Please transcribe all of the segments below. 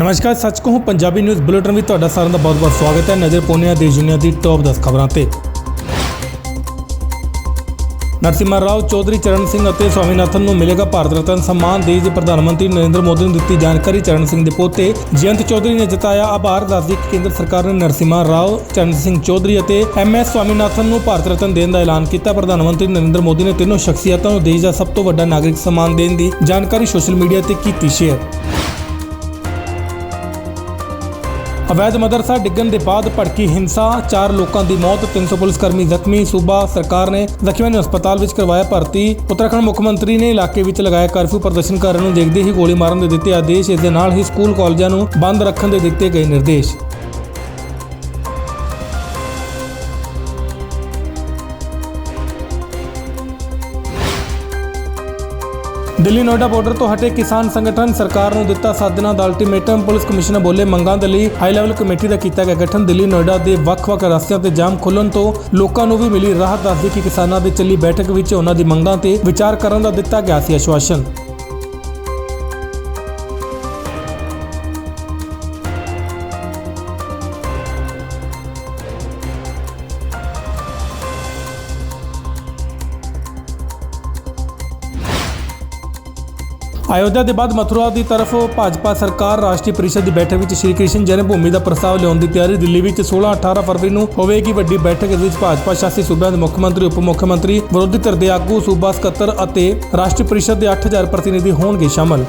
ਨਮਸਕਾਰ, ਸੱਚ ਕਹੂੰ, ਪੰਜਾਬੀ ਨਿਊਜ਼ ਬੁਲੇਟਿਨ ਵਿੱਚ ਤੁਹਾਡਾ ਸਾਰਿਆਂ ਦਾ ਬਹੁਤ-ਬਹੁਤ ਸਵਾਗਤ ਹੈ। ਨਜ਼ਰ ਪਾਉਂਦੇ ਦੇਸ਼ ਦੁਨੀਆ ਦੀ ਟੌਪ 10 ਖਬਰਾਂ ਤੇ। ਨਰਸਿਮਹਾ ਰਾਓ, ਚੌਧਰੀ ਚਰਨ ਸਿੰਘ ਅਤੇ ਸਵਾਮੀਨਾਥਨ ਨੂੰ ਮਿਲੇਗਾ ਭਾਰਤ ਰਤਨ ਸਨਮਾਨ ਦੇਸ਼ ਦੇ ਪ੍ਰਧਾਨ ਮੰਤਰੀ ਨਰਿੰਦਰ ਮੋਦੀ ਨੂੰ ਦਿੱਤੀ ਜਾਣਕਾਰੀ। ਚਰਨ ਸਿੰਘ ਦੇ ਪੋਤੇ ਜਯੰਤ ਚੌਧਰੀ ਨੇ ਜਤਾਇਆ ਆਭਾਰ। ਦੱਸਦੀ ਕਿ ਕੇਂਦਰ ਸਰਕਾਰ ਨੇ ਨਰਸਿਮਹਾ ਰਾਓ, ਚਰਨ ਸਿੰਘ ਚੌਧਰੀ ਅਤੇ ਐਮ ਐਸ ਸਵਾਮੀਨਾਥਨ ਨੂੰ ਭਾਰਤ ਰਤਨ ਦੇਣ ਦਾ ਐਲਾਨ ਕੀਤਾ। ਪ੍ਰਧਾਨ ਮੰਤਰੀ ਨਰਿੰਦਰ ਮੋਦੀ ਨੇ ਤਿੰਨੋਂ ਸ਼ਖਸੀਅਤਾਂ ਨੂੰ ਦੇਸ਼ ਦਾ ਸਭ ਤੋਂ ਵੱਡਾ ਨਾਗਰਿਕ ਸਨਮਾਨ ਦੇਣ ਦੀ ਜਾਣਕਾਰੀ ਸੋਸ਼ਲ ਮੀਡੀਆ ਤੇ ਕੀਤੀ ਸ਼ੇਅਰ ਅਵੈਧ ਮਦਰਸਾ ਡਿੱਗਣ ਦੇ ਬਾਅਦ ਭੜਕੀ ਹਿੰਸਾ, ਚਾਰ ਲੋਕਾਂ ਦੀ ਮੌਤ 300 ਪੁਲਿਸ ਕਰਮੀ ਜ਼ਖਮੀ, ਸੂਬਾ ਸਰਕਾਰ ਨੇ ਜ਼ਖਮੀਆਂ ਨੂੰ ਹਸਪਤਾਲ ਵਿੱਚ ਕਰਵਾਇਆ ਭਰਤੀ। ਉੱਤਰਾਖੰਡ ਮੁੱਖ ਮੰਤਰੀ ਨੇ ਇਲਾਕੇ ਵਿੱਚ ਲਗਾਇਆ ਕਰਫਿਊ। ਪ੍ਰਦਰਸ਼ਨ ਕਰਨ ਨੂੰ ਦੇਖਦੇ ਹੀ ਗੋਲੀ ਮਾਰਨ ਦੇ ਦਿੱਤੇ ਆਦੇਸ਼। ਇਸ ਦੇ ਨਾਲ ਹੀ ਸਕੂਲ ਕਾਲਜਾਂ ਨੂੰ ਬੰਦ ਰੱਖਣ ਦੇ ਦਿੱਤੇ ਗਏ ਨਿਰਦੇਸ਼। ਦਿੱਲੀ ਨੋਇਡਾ ਬਾਰਡਰ ਤੋਂ ਹਟੇ ਕਿਸਾਨ ਸੰਗਠਨ ਸਰਕਾਰ ਨੂੰ ਦਿੱਤਾ 7 ਦਿਨਾਂ ਦਾ ਅਲਟੀਮੇਟਮ ਪੁਲਿਸ ਕਮਿਸ਼ਨਰ ਬੋਲੇ ਮੰਗਾਂ ਦੇ ਲਈ ਹਾਈ ਲੈਵਲ ਕਮੇਟੀ ਦਾ ਕੀਤਾ ਗਿਆ ਗਠਨ। ਦਿੱਲੀ ਨੋਇਡਾ ਦੇ ਵੱਖ-ਵੱਖ ਰਸਤਿਆਂ ਤੇ ਜਾਮ ਖੁੱਲਣ ਤੋਂ ਲੋਕਾਂ ਨੂੰ ਵੀ ਮਿਲੀ ਰਾਹਤ। ਦੱਸਦੀ ਕਿ ਕਿਸਾਨਾਂ ਦੇ ਚੱਲੀ ਬੈਠਕ ਵਿੱਚ ਉਹਨਾਂ ਦੀ ਮੰਗਾਂ ਤੇ ਵਿਚਾਰ ਕਰਨ ਦਾ ਦਿੱਤਾ ਗਿਆ ਸੀ ਆਸ਼ਵਾਸਨ। ਅਯੋਧਿਆ ਦੇ ਬਾਅਦ ਮਥੁਰਾ ਦੀ ਤਰਫ ਭਾਜਪਾ ਸਰਕਾਰ ਰਾਸ਼ਟਰੀ ਪਰਿਸ਼ਦ ਦੀ ਬੈਠਕ ਵਿੱਚ ਸ਼੍ਰੀ ਕ੍ਰਿਸ਼ਨ ਜਨਮ ਭੂਮੀ ਦਾ ਪ੍ਰਸਤਾਵ ਲਿਆਉਣ ਦੀ ਤਿਆਰੀ ਦਿੱਲੀ ਵਿੱਚ 16-18 ਫਰਵਰੀ ਨੂੰ ਹੋਵੇਗੀ ਵੱਡੀ ਬੈਠਕ ਇਸ ਵਿੱਚ ਭਾਜਪਾ ਸ਼ਾਸੀ ਸੂਬਿਆਂ ਦੇ ਮੁੱਖ ਮੰਤਰੀ, ਉਪ ਮੁੱਖ ਮੰਤਰੀ, ਵਿਰੋਧੀ ਧਿਰ ਦੇ ਆਗੂ, ਸੂਬਾ ਸਕੱਤਰ ਅਤੇ ਰਾਸ਼ਟਰੀ ਪਰਿਸ਼ਦ ਦੇ 8000 ਪ੍ਰਤੀਨਿਧੀ ਹੋਣਗੇ ਸ਼ਾਮਲ।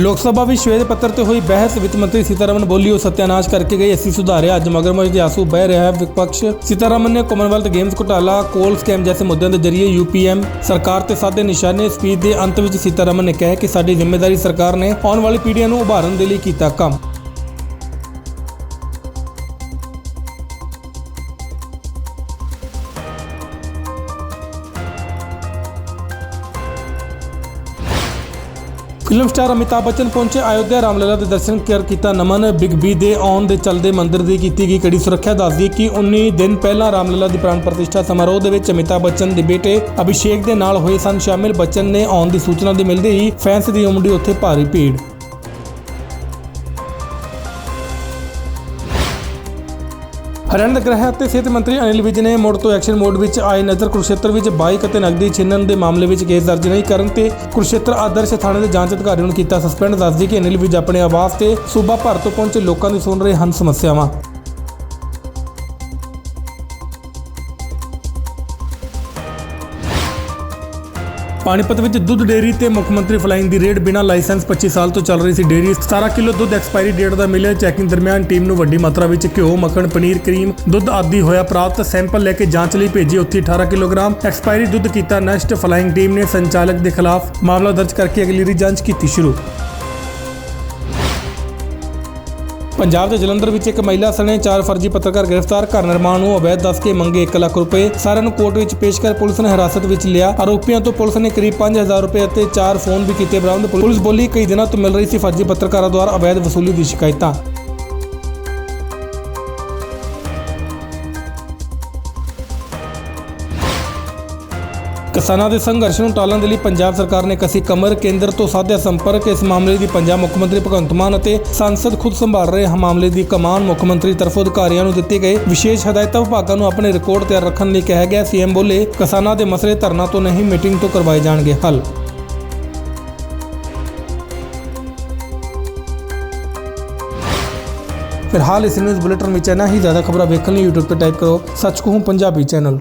ਲੋਕ ਸਭਾ ਵਿੱਚ ਸ਼ਵੇਤ ਪੱਤਰ ਤੇ ਹੋਈ ਬਹਿਸ ਵਿੱਤ ਮੰਤਰੀ ਸੀਤਾਰਮਨ ਬੋਲੀ ਉਹ ਸਤਿਆਨਾਸ਼ ਕਰਕੇ ਗਈ ਅਸੀਂ ਸੁਧਾਰਿਆ। ਅੱਜ ਮਗਰਮੱਛ ਦੇ ਆਸੂ ਬਹਿ ਰਿਹਾ ਹੈ ਵਿਪਕਸ਼। ਸੀਤਾਰਮਨ ਨੇ ਕਾਮਨਵੈਲਥ ਗੇਮਸ ਘੁਟਾਲਾ, ਕੋਲ ਸਕੈਮ ਜੈਸੇ ਮੁੱਦਿਆਂ ਦੇ ਜ਼ਰੀਏ ਯੂਪੀਐਮ ਸਰਕਾਰ ਤੇ ਸਾਦੇ ਨਿਸ਼ਾਨੇ ਸਪੀਚ ਦੇ ਅੰਤ ਵਿੱਚ ਸੀਤਾਰਮਨ ਨੇ ਕਿਹਾ ਕਿ ਸਾਡੀ ਜ਼ਿੰਮੇਵਾਰੀ ਸਰਕਾਰ ਨੇ ਆਉਣ ਵਾਲੀ ਪੀੜ੍ਹੀਆਂ ਨੂੰ ਉਭਾਰਨ ਦੇ ਲਈ ਕੀਤਾ ਕੰਮ। ਫਿਲਮ ਸਟਾਰ ਅਮਿਤਾਭ ਬੱਚਨ ਪਹੁੰਚੇ। ਅਯੋਧਿਆ ਰਾਮਲਲਾ ਦੇ ਦਰਸ਼ਨ ਕਰ ਕੀਤਾ ਨਮਨ। ਬਿਗ ਬੀ ਦੇ ਆਉਣ ਦੇ ਚਲਦੇ ਮੰਦਿਰ ਦੀ ਕੀਤੀ ਗਈ ਕੜੀ ਸੁਰੱਖਿਆ ਦੱਸਦੀ ਹੈ ਕਿ 19 ਦਿਨ ਪਹਿਲਾਂ ਰਾਮਲਲਾ ਦੀ ਪ੍ਰਾਣ ਪ੍ਰਤਿਸ਼ਠਾ ਸਮਾਰੋਹ ਦੇ ਵਿੱਚ ਅਮਿਤਾਭ ਬੱਚਨ ਦੇ ਬੇਟੇ ਅਭਿਸ਼ੇਕ ਦੇ ਨਾਲ ਹੋਏ ਸਨ ਸ਼ਾਮਿਲ। ਬੱਚਨ ਨੇ ਆਉਣ ਦੀ ਸੂਚਨਾ ਦੇ ਮਿਲਦੇ ਹੀ ਫੈਨਸ ਦੀ ਉਮੜੀ ਉੱਥੇ ਭਾਰੀ ਭੀੜ। ਹਰਿਆਣਾ ਦੇ ਗ੍ਰਹਿ ਅਤੇ ਸਿਹਤ ਮੰਤਰੀ ਅਨਿਲ ਵਿਜ ਨੇ ਮੋੜ ਤੋਂ ਐਕਸ਼ਨ ਮੋਡ ਵਿੱਚ ਆਏ ਨਜ਼ਰ ਕੁਰਸ਼ੇਤਰ ਵਿੱਚ ਬਾਈਕ ਅਤੇ ਨਗਦੀ ਛਿਨਣ ਦੇ ਮਾਮਲੇ ਵਿੱਚ ਕੇਸ ਦਰਜ ਨਹੀਂ ਕਰਨ ਤੇ ਕੁਰਸ਼ੇਤਰ ਆਦਰਸ਼ ਥਾਣੇ ਦੇ ਜਾਂਚ ਅਧਿਕਾਰੀ ਨੂੰ ਕੀਤਾ ਸਸਪੈਂਡ। ਦੱਸਦੀ ਕਿ ਅਨਿਲ ਵਿਜ ਆਪਣੇ ਆਵਾਸ ਤੇ ਸੂਬਾ ਭਰ ਤੋਂ ਪਹੁੰਚੇ ਲੋਕਾਂ ਦੀ ਸੁਣ ਰਹੇ ਹਨ ਸਮੱਸਿਆਵਾਂ। ਪਾਣੀਪਤ ਵਿੱਚ ਦੁੱਧ ਡੇਅਰੀ ਤੇ ਮੁੱਖ ਮੰਤਰੀ ਫਲਾਈਂਗ ਦੀ ਰੇਡ ਬਿਨਾਂ ਲਾਇਸੈਂਸ 25 ਸਾਲ ਤੋਂ ਚੱਲ ਰਹੀ ਸੀ ਡੇਅਰੀ। 17 ਕਿਲੋ ਦੁੱਧ ਐਕਸਪਾਇਰੀ ਡੇਟ ਦਾ ਮਿਲਿਆ। ਚੈਕਿੰਗ ਦਰਮਿਆਨ ਟੀਮ ਨੂੰ ਵੱਡੀ ਮਾਤਰਾ ਵਿੱਚ ਘਿਓ, ਮੱਖਣ, ਪਨੀਰ, ਕਰੀਮ, ਦੁੱਧ ਆਦਿ ਹੋਇਆ ਪ੍ਰਾਪਤ ਸੈਂਪਲ ਲੈ ਕੇ ਜਾਂਚ ਲਈ ਭੇਜੀ। ਉੱਥੇ 18 ਕਿਲੋਗ੍ਰਾਮ ਐਕਸਪਾਇਰੀ ਦੁੱਧ ਕੀਤਾ ਨਸ਼ਟ। ਫਲਾਈਂਗ ਟੀਮ ਨੇ ਸੰਚਾਲਕ ਦੇ ਖਿਲਾਫ ਮਾਮਲਾ ਦਰਜ ਕਰਕੇ ਅਗਲੇਰੀ ਜਾਂਚ ਕੀਤੀ ਸ਼ੁਰੂ। ਪੰਜਾਬ ਦੇ ਜਲੰਧਰ ਵਿੱਚ ਇੱਕ ਮਹਿਲਾ ਸਣੇ ਚਾਰ ਫਰਜ਼ੀ ਪੱਤਰਕਾਰ ਗ੍ਰਿਫਤਾਰ, ਘਰ ਨਿਰਮਾਣ ਨੂੰ ਅਵੈਧ ਦੱਸ ਕੇ ਮੰਗੇ 1 ਲੱਖ ਰੁਪਏ। ਸਾਰਿਆਂ ਨੂੰ ਕੋਰਟ ਵਿੱਚ ਪੇਸ਼ ਕਰ ਪੁਲਿਸ ਨੇ ਹਿਰਾਸਤ ਵਿੱਚ ਲਿਆ ਆਰੋਪੀਆਂ ਤੋਂ ਪੁਲਿਸ ਨੇ ਕਰੀਬ 5000 ਰੁਪਏ ਅਤੇ ਚਾਰ ਫੋਨ ਵੀ ਕੀਤੇ। ਬਰਾਮਦ ਪੁਲਿਸ ਬੋਲੀ ਕਈ ਦਿਨਾਂ ਤੋਂ ਮਿਲ ਰਹੀ ਸੀ ਫਰਜ਼ੀ ਪੱਤਰਕਾਰਾਂ ਦੁਆਰਾ ਅਵੈਧ ਵਸੂਲੀ ਦੀ ਸ਼ਿਕਾਇਤਾਂ। ਕਿਸਾਨਾਂ ਦੇ ਸੰਘਰਸ਼ ਨੂੰ ਟਾਲਣ ਦੇ ਲਈ ਪੰਜਾਬ ਸਰਕਾਰ ਨੇ ਕਸੀ ਕਮਰ ਕੇਂਦਰ ਤੋਂ ਸਾਧਿਆ ਸੰਪਰਕ। ਇਸ ਮਾਮਲੇ ਦੀ ਪੰਜਾਬ ਮੁੱਖ ਮੰਤਰੀ ਭਗਵੰਤ ਮਾਨ ਅਤੇ ਸੰਸਦ ਖੁਦ ਸੰਭਾਲ ਰਹੇ ਮਾਮਲੇ ਦੀ ਕਮਾਨ ਮੁੱਖ ਮੰਤਰੀ ਤਰਫੋਂ ਅਧਿਕਾਰੀਆਂ ਨੂੰ ਦਿੱਤੇ ਗਏ। ਵਿਸ਼ੇਸ਼ ਹਦਾਇਤਾਂ ਵਿਭਾਗਾਂ ਨੂੰ ਆਪਣੇ ਰਿਕਾਰਡ ਤਿਆਰ ਰੱਖਣ ਲਈ ਕਿਹਾ ਗਿਆ। ਸੀਐਮ ਬੋਲੇ, ਕਿਸਾਨਾਂ ਦੇ ਮਸਲੇ ਧਰਨਾ ਤੋਂ ਨਹੀਂ, ਮੀਟਿੰਗ ਤੋਂ ਕਰਵਾਏ ਜਾਣਗੇ ਹੱਲ। ਫਿਲਹਾਲ ਇਸ ਨਿਊਜ਼ ਬੁਲੇਟਿਨ ਵਿੱਚ ਇੰਨਾ ਹੀ। ਜ਼ਿਆਦਾ ਖਬਰਾਂ ਵੇਖਣ ਲਈ YouTube ਤੇ ਟਾਈਪ ਕਰੋ, ਸੱਚ ਕਹੂੰ ਪੰਜਾਬੀ ਚੈਨਲ।